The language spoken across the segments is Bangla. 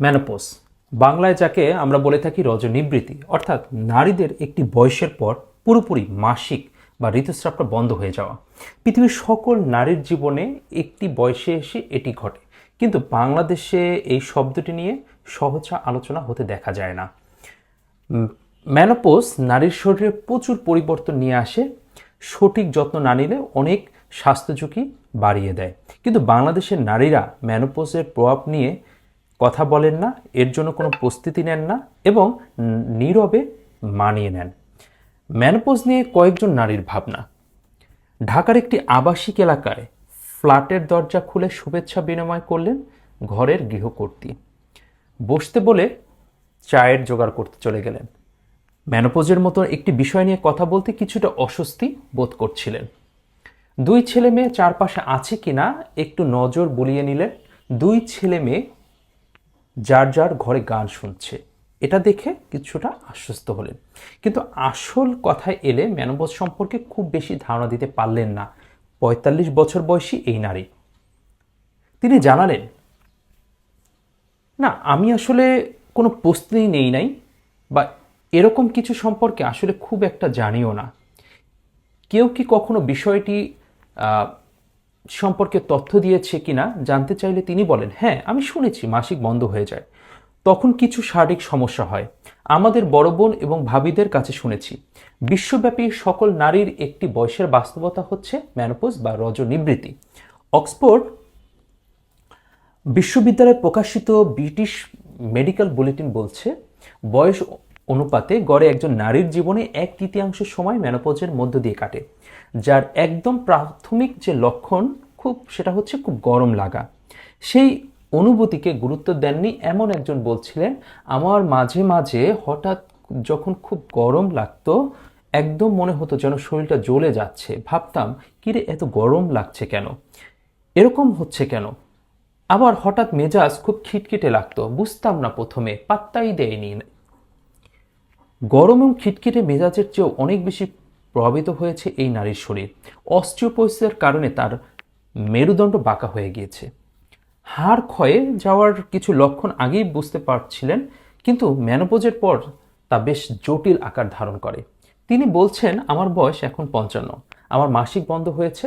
ম্যানোপোজ বাংলায় যাকে আমরা বলে থাকি রজনিবৃত্তি অর্থাৎ নারীদের একটি বয়সের পর পুরোপুরি মাসিক বা ঋতুস্রাবটা বন্ধ হয়ে যাওয়া। পৃথিবীর সকল নারীর জীবনে একটি বয়সে এসে এটি ঘটে। কিন্তু বাংলাদেশে এই শব্দটি নিয়ে সহজ আলোচনা হতে দেখা যায় না। ম্যানোপোস নারীর শরীরে প্রচুর পরিবর্তন নিয়ে আসে, সঠিক যত্ন না নিলে অনেক স্বাস্থ্য ঝুঁকি বাড়িয়ে দেয়। কিন্তু বাংলাদেশের নারীরা ম্যানোপোজের প্রভাব নিয়ে কথা বলেন না, এর জন্য কোনো প্রস্তুতি নেন না এবং নীরবে মানিয়ে নেন। ম্যানোপোজ নিয়ে কয়েকজন নারীর ভাবনা। ঢাকার একটি আবাসিক এলাকায় ফ্ল্যাটের দরজা খুলে শুভেচ্ছা বিনিময় করলেন ঘরের গৃহকর্ত্রী। বসতে বলে চায়ের জোগাড় করতে চলে গেলেন। ম্যানোপোজের মতো একটি বিষয় নিয়ে কথা বলতে কিছুটা অস্বস্তি বোধ করছিলেন। দুই ছেলে মেয়ে চারপাশে আছে কিনা একটু নজর বুলিয়ে নিলেন। দুই ছেলে মেয়ে যার যার ঘরে গান শুনছে। এটা দেখে কিছুটা আশ্বস্ত হলেন। কিন্তু আসল কথায় এলে ম্যানোপোজ সম্পর্কে খুব বেশি ধারণা দিতে পারলেন না। পঁয়তাল্লিশ বছর বয়সী এই নারী। তিনি জানালেন, না, আমি আসলে কোনো প্রস্তুতি নেই নাই বা এরকম কিছু সম্পর্কে আসলে খুব একটা জানিও না। কেউ কি কখনো বিষয়টি সম্পর্কে তথ্য দিয়েছে কিনা জানতে চাইলে তিনি বলেন হ্যাঁ আমি শুনেছি মাসিক বন্ধ হয়ে যায়। তখন কিছু শারীরিক সমস্যা হয়। আমাদের বড় বোন এবং ভাবিদের কাছে শুনেছি। বিশ্বব্যাপী সকল নারীর একটি বয়সের বাস্তবতা হচ্ছে ম্যানোপোজ বা রজনিবৃত্তি। অক্সফোর্ড বিশ্ববিদ্যালয়ে প্রকাশিত ব্রিটিশ মেডিকেল বুলেটিন বলছে, বয়স অনুপাতে গড়ে একজন নারীর জীবনে এক তৃতীয়াংশ সময় ম্যানোপজের মধ্য দিয়ে কাটে। যার একদম প্রাথমিক যে লক্ষণ, খুব সেটা হচ্ছে খুব গরম লাগা। সেই অনুভূতিকে গুরুত্ব দেননি এমন একজন বলছিলেন, আমার মাঝে মাঝে হঠাৎ যখন খুব গরম লাগতো, একদম মনে হতো যেন শরীরটা জ্বলে যাচ্ছে। ভাবতাম কিরে এত গরম লাগছে কেন? এরকম হচ্ছে কেন? আবার হঠাৎ মেজাজ খুব খিটখিটে লাগতো। বুঝতাম না প্রথমে, পাত্তাই দেয়নি। গরম এবং খিটখিটে মেজাজের চেয়েও অনেক বেশি প্রভাবিত হয়েছে এই নারীর শরীর। অস্ট্রিওপোসিসের কারণে তার মেরুদণ্ড বাঁকা হয়ে গিয়েছে। হাড় ক্ষয়ে যাওয়ার কিছু লক্ষণ আগেই বুঝতে পারছিলেন, কিন্তু ম্যানোপোজের পর তা বেশ জটিল আকার ধারণ করে। তিনি বলছেন, আমার বয়স এখন পঞ্চান্ন। আমার মাসিক বন্ধ হয়েছে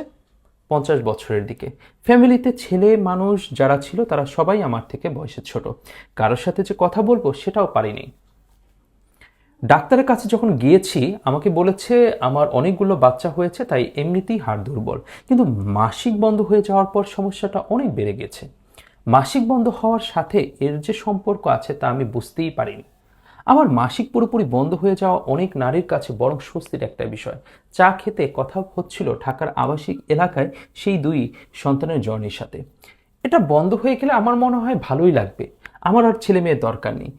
পঞ্চাশ বছরের দিকে। ফ্যামিলিতে ছেলে মানুষ যারা ছিল, তারা সবাই আমার থেকে বয়সে ছোট। কারোর সাথে যে কথা বলব সেটাও পারিনি। ডাক্তারের কাছে যখন গিয়েছি, আমাকে বলেছে, আমার অনেকগুলো বাচ্চা হয়েছে, তাই এমনিতেই হাড় দুর্বল। কিন্তু মাসিক বন্ধ হয়ে যাওয়ার পর সমস্যাটা অনেক বেড়ে গেছে। মাসিক বন্ধ হওয়ার সাথে এর যে সম্পর্ক আছে, তা আমি বুঝতেই পারিনি। আমার মাসিক পুরোপুরি বন্ধ হয়ে যাওয়া অনেক নারীর কাছে বরং স্বস্তির একটা বিষয়। চা খেতে কথা হচ্ছিল ঢাকার আবাসিক এলাকায় সেই দুই সন্তানের জন্মের সাথে। এটা বন্ধ হয়ে গেলে আমার মনে হয় ভালোই লাগবে। আমার আর ছেলে মেয়ের দরকার নেই।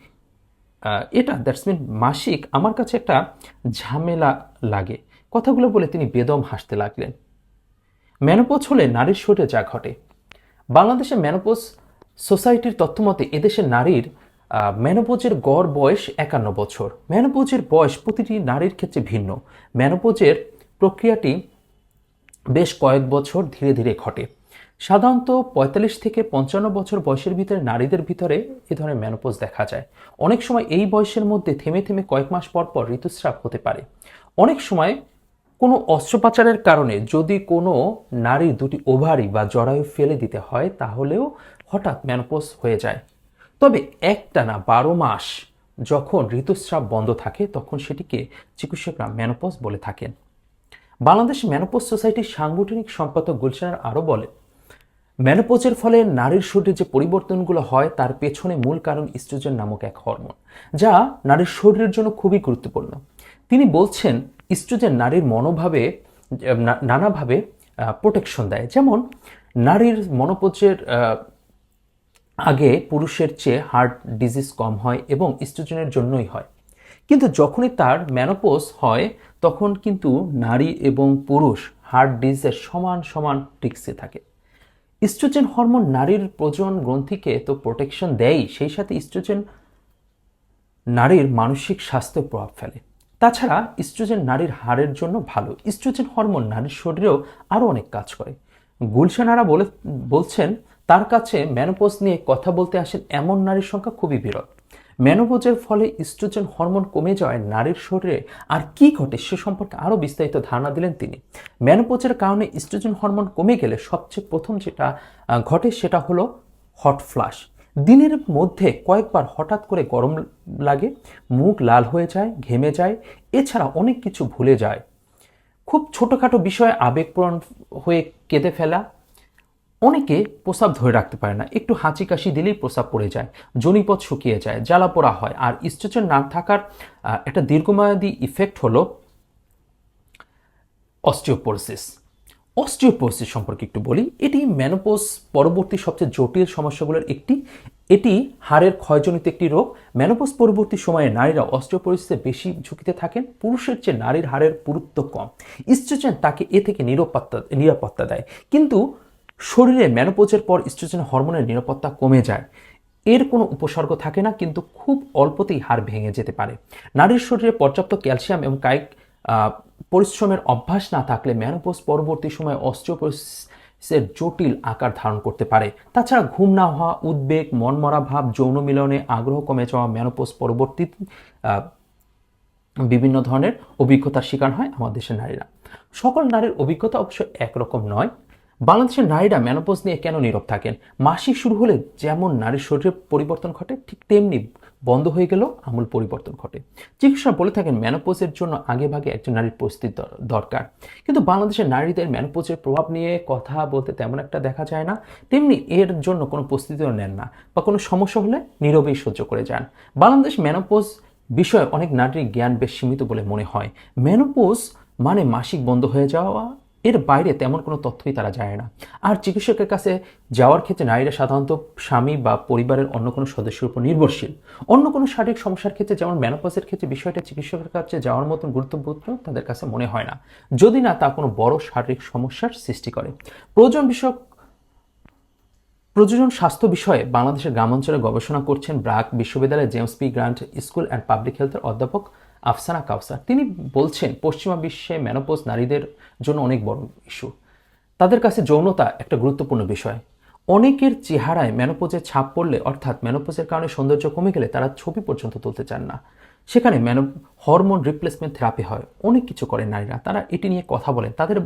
এটা দ্যাটস মিন মাসিক আমার কাছে একটা ঝামেলা লাগে। কথাগুলো বলে তিনি বেদম হাসতে লাগলেন। ম্যানোপোজ হলে নারীর শরীরে যা ঘটে। বাংলাদেশে ম্যানোপোজ সোসাইটির তথ্যমতে এদেশের নারীর ম্যানোপোজের গড় বয়স একান্ন বছর। ম্যানোপোজের বয়স প্রতিটি নারীর ক্ষেত্রে ভিন্ন। ম্যানোপোজের প্রক্রিয়াটি বেশ কয়েক বছর ধীরে ধীরে ঘটে। সাধারণত পঁয়তাল্লিশ থেকে পঞ্চান্ন বছর বয়সের ভিতরে নারীদের ভিতরে এ ধরনের ম্যানোপোজ দেখা যায়। অনেক সময় এই বয়সের মধ্যে থেমে থেমে কয়েক মাস পর পর ঋতুস্রাব হতে পারে। অনেক সময় কোনো অস্ত্রোপচারের কারণে যদি কোনো নারী দুটি ওভারি বা জরায়ু ফেলে দিতে হয়, তাহলেও হঠাৎ ম্যানোপোজ হয়ে যায়। তবে একটানা বারো মাস যখন ঋতুস্রাব বন্ধ থাকে, তখন সেটিকে চিকিৎসকরা ম্যানোপজ বলে থাকেন। বাংলাদেশ ম্যানোপোজ সোসাইটির সাংগঠনিক সম্পাদক গুলশানার আরও বলে ম্যানোপোজের ফলে নারীর শরীরে যে পরিবর্তনগুলো হয়, তার পেছনে মূল কারণ ইস্ট্রোজেন নামক এক হরমোন, যা নারীর শরীরের জন্য খুবই গুরুত্বপূর্ণ। তিনি বলছেন, ইস্ট্রোজেন নারীর মনোভাবে নানাভাবে প্রোটেকশন দেয়। যেমন, নারীর মনোপোজের আগে পুরুষের চেয়ে হার্ট ডিজিজ কম হয় এবং ইস্ট্রোজেনের জন্যই হয়। কিন্তু যখনই তার ম্যানোপোজ হয়, তখন কিন্তু নারী এবং পুরুষ হার্ট ডিজিজের সমান সমান টিক্সে থাকে। ইস্ট্রোজেন হরমোন নারীর প্রজনন গ্রন্থিকে তো প্রোটেকশন দেয়ই, সেই সাথে ইস্ট্রোজেন নারীর মানসিক স্বাস্থ্যে প্রভাব ফেলে। তাছাড়া ইস্ট্রোজেন নারীর হাড়ের জন্য ভালো। ইস্ট্রোজেন হরমোন নারীর শরীরেও আরও অনেক কাজ করে। গুলশানারা বলে, বলছেন, তার কাছে ম্যানোপোজ নিয়ে কথা বলতে আসেন এমন নারীর সংখ্যা খুবই বিরল। ম্যানোপোজের ফলে ইস্ট্রোজেন হরমোন কমে যাওয়ায় নারীর শরীরে আর কি ঘটে সে সম্পর্কে আরও বিস্তারিত ধারণা দিলেন তিনি। ম্যানোপোজের কারণে ইস্ট্রোজেন হরমোন কমে গেলে সবচেয়ে প্রথম যেটা ঘটে সেটা হলো হট ফ্লাশ। দিনের মধ্যে কয়েকবার হঠাৎ করে গরম লাগে, মুখ লাল হয়ে যায়, ঘেমে যায়, এছাড়া অনেক কিছু ভুলে যায়। খুব ছোটোখাটো বিষয়ে আবেগপ্রণ হয়ে কেঁদে ফেলা অনেকে প্রসাব ধরে রাখতে পারে না। একটু হাঁচি কাশি দিলেই প্রসাব পড়ে যায়, জনিপথ শুকিয়ে যায় জ্বালা পোড়া হয়। আর স্ট্রেচের না থাকার একটা দীর্ঘমেয়াদী ইফেক্ট হলো অস্টিওপোরোসিস অস্টিওপোরোসিস সম্পর্কে একটু বলি। এটি ম্যানোপোস পরবর্তী সবচেয়ে জটিল সমস্যাগুলোর একটি। এটি হাড়ের ক্ষয়জনিত একটি রোগ। ম্যানোপোস পরবর্তী সময়ে নারীরা অস্টিওপোরোসিসে বেশি ঝুঁকিতে থাকেন। পুরুষের চেয়ে নারীর হাড়ের পুরুত্ব কম। ইস্ট্রোজেন তাকে এ থেকে নিরাপত্তা নিরাপত্তা দেয়। কিন্তু শরীরে ম্যানোপোজের পর ইস্ট্রোজেন হরমোনের নিরাপত্তা কমে যায়। এর কোনো উপসর্গ থাকে না, কিন্তু খুব অল্পতেই হাড় ভেঙে যেতে পারে। নারীর শরীরে পর্যাপ্ত ক্যালসিয়াম এবং কায়িক পরিশ্রমের অভ্যাস না থাকলে ম্যানোপোজ পরবর্তী সময়ে অস্টিওপোরিসের জটিল আকার ধারণ করতে পারে। তাছাড়া ঘুম না হওয়া, উদ্বেগ, মনমরা ভাব, যৌন মিলনে আগ্রহ কমে যাওয়া ম্যানোপোজ পরবর্তী বিভিন্ন ধরনের অভিজ্ঞতার শিকার হয় আমাদের দেশের নারীরা। সকল নারীর অভিজ্ঞতা অবশ্য একরকম নয় বাংলাদেশের নারীরা ম্যানোপোজ নিয়ে কেন নীরব থাকেন? মাসিক শুরু হলে যেমন নারীর শরীরে পরিবর্তন ঘটে, ঠিক তেমনি বন্ধ হয়ে গেলেও আমূল পরিবর্তন ঘটে। চিকিৎসা বলে থাকেন ম্যানোপোজের জন্য আগে ভাগে একজন নারীর প্রস্তুতি দর- দরকার। কিন্তু বাংলাদেশের নারীদের ম্যানোপোজের প্রভাব নিয়ে কথা বলতে তেমন একটা দেখা যায় না। তেমনি এর জন্য কোনো প্রস্তুতিও নেন না বা কোনো সমস্যা হলে নীরবেই সহ্য করে যান। বাংলাদেশ ম্যানোপোজ বিষয়ে অনেক নারীর জ্ঞান বেশ সীমিত বলে মনে হয়। ম্যানোপোজ মানে মাসিক বন্ধ হয়ে যাওয়া এর বাইরে তেমন কোনো তথ্যই তারা জানে না। আর চিকিৎসকের কাছে যাওয়ার ক্ষেত্রে নারীরা সাধারণত স্বামী বা পরিবারের অন্য কোনো সদস্যের উপর নির্ভরশীল। অন্য কোনো শারীরিক সমস্যার ক্ষেত্রে, যেমন ম্যানোপজের ক্ষেত্রে বিষয়টা চিকিৎসকের কাছে যাওয়ার মতন গুরুত্বপূর্ণ তাদের কাছে মনে হয় না। যদি না, তা কোনো বড় শারীরিক সমস্যার সৃষ্টি করে। প্রয়োজন বিষয়ক, প্রযোজন স্বাস্থ্য বিষয়ে বাংলাদেশের গ্রামাঞ্চলে গবেষণা করছেন ব্রাক বিশ্ববিদ্যালয়ের James P Grant school and public হেলথের অধ্যাপক আফসানা কাউসার, তিনি বলছেন পশ্চিমা বিশ্বে ম্যানোপোজ নারীদের জন্য অনেক বড় ইস্যু তাদের কাছে যৌনতা একটা গুরুত্বপূর্ণ বিষয়। অনেকের চেহারায় ম্যানোপোজের ছাপ পড়লে, অর্থাৎ ম্যানোপোজের কারণে সৌন্দর্য কমে গেলে তারা ছবি পর্যন্ত তুলতে চান না। সেখানে ম্যানো হরমোন রিপ্লেসমেন্ট থেরাপি হয়। অনেক কিছু করে নারীরা। তারা এটি নিয়ে কথা বলেন। তাদের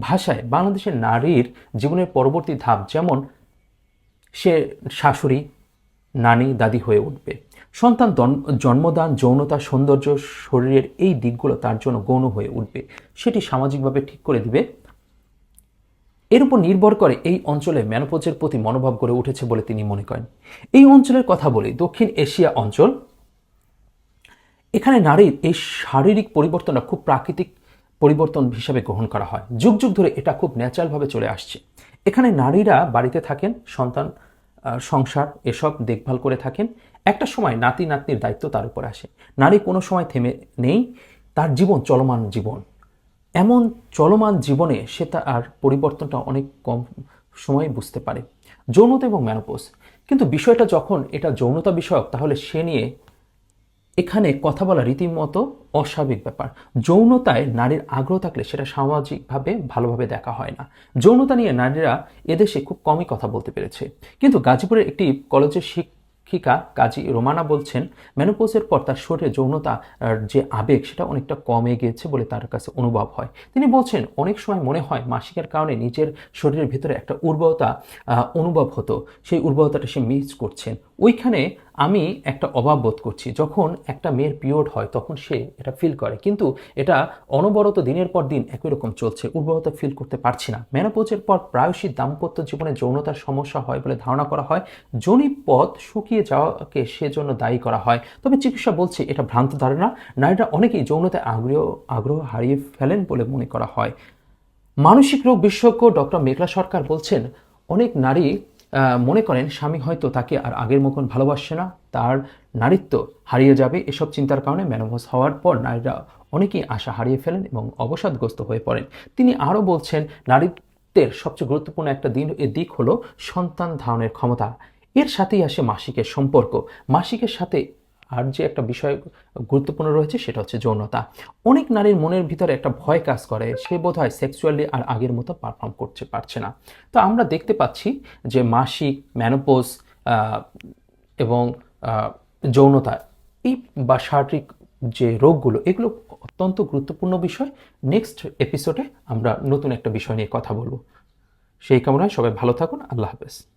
ভাষায় বাংলাদেশের নারীর জীবনের পরবর্তী ধাপ যেমন সে শাশুড়ি, নানি, দাদি হয়ে উঠবে। সন্তান জন্মদান, যৌনতা, সৌন্দর্য, শরীরের এই দিকগুলো তার জন্য গৌণ হয়ে উঠবে। সেটি সামাজিকভাবে ঠিক করে দিবে। এর উপর নির্ভর করে এই অঞ্চলে ম্যানোপোজের প্রতি মনোভাব গড়ে উঠেছে বলে তিনি মনে করেন। এই অঞ্চলের কথা বলি, দক্ষিণ এশিয়া অঞ্চল। এখানে নারীর এই শারীরিক পরিবর্তনটা খুব প্রাকৃতিক পরিবর্তন হিসাবে গ্রহণ করা হয়। যুগ যুগ ধরে এটা খুব ন্যাচারালভাবে চলে আসছে। এখানে নারীরা বাড়িতে থাকেন, সন্তান সংসার, এসব, দেখভাল করে থাকেন। একটা সময় নাতি নাতনির দায়িত্ব তার উপর আসে। নারী কোনো সময় থেমে নেই, তার জীবন চলমান জীবন। এমন চলমান জীবনে সে তার পরিবর্তনটা অনেক কম সময়ে বুঝতে পারে। যৌনতা এবং ম্যানোপোজ কিন্তু বিষয়টা যখন এটা যৌনতা বিষয়ক, তাহলে সে নিয়ে এখানে কথা বলা রীতিমতো অস্বাভাবিক ব্যাপার। যৌনতায় নারীর আগ্রহ থাকলে সেটা সামাজিকভাবে ভালোভাবে দেখা হয় না। যৌনতা নিয়ে নারীরা এদেশে খুব কমই কথা বলতে পেরেছে। কিন্তু গাজীপুরের একটি কলেজের শিক্ষিকা কাজী রোমানা বলছেন, মেনোপোজের পর তার শরীরে যৌনতা যে আবেগ, সেটা অনেকটা কমে গিয়েছে বলে তার কাছে অনুভব হয়। তিনি বলছেন, অনেক সময় মনে হয় মাসিকের কারণে নিজের শরীরের ভিতরে একটা উর্বরতা অনুভব হতো। সেই উর্বরতাটা সে মিস করছেন। ওইখানে আমি একটা অভাব বোধ করছি। যখন একটা মেয়ের পিরিয়ড হয়, তখন সে এটা ফিল করে। কিন্তু এটা অনবরত দিনের পর দিন একই রকম চলছে। উর্বরতা ফিল করতে পারছি না। মেনোপোজের পর প্রায়শই দাম্পত্য জীবনে যৌনতার সমস্যা হয় বলে ধারণা করা হয়। পথ শুকিয়ে যাওয়াকে সেজন্য দায়ী করা হয়। তবে চিকিৎসা বলছে এটা ভ্রান্ত ধারণা। নারীরা অনেকেই যৌনতায় আগ্রহ আগ্রহ হারিয়ে ফেলেন বলে মনে করা হয়। মানসিক রোগ বিশেষজ্ঞ ডক্টর মেঘলা সরকার বলছেন, অনেক নারী মনে করেন স্বামী হয়তো তাকে আর আগের মতন ভালোবাসছে না, তার নারীত্ব হারিয়ে যাবে, এসব চিন্তার কারণে ম্যানোভাস হওয়ার পর নারীরা অনেকেই আশা হারিয়ে ফেলেন এবং অবসাদগ্রস্ত হয়ে পড়েন। তিনি আরও বলছেন, নারীত্বের সবচেয়ে গুরুত্বপূর্ণ একটা দিন দিক হলো সন্তান ধারণের ক্ষমতা। এর সাথেই আসে মাসিকের সম্পর্ক। মাসিকের সাথে আর যে একটা বিষয় গুরুত্বপূর্ণ রয়েছে সেটা হচ্ছে যৌনতা। অনেক নারীর মনের ভিতরে একটা ভয় কাজ করে, সে বোধ হয় সেক্সুয়ালি আর আগের মতো পারফর্ম করতে পারছে না। তো আমরা দেখতে পাচ্ছি যে মাসিক ম্যানোপোজ এবং যৌনতা এই বা শারীরিক যে রোগগুলো, এগুলো অত্যন্ত গুরুত্বপূর্ণ বিষয়। নেক্সট এপিসোডে আমরা নতুন একটা বিষয় নিয়ে কথা বলব। সেই কামনায় সবাই ভালো থাকুন। আল্লাহ হাফেজ।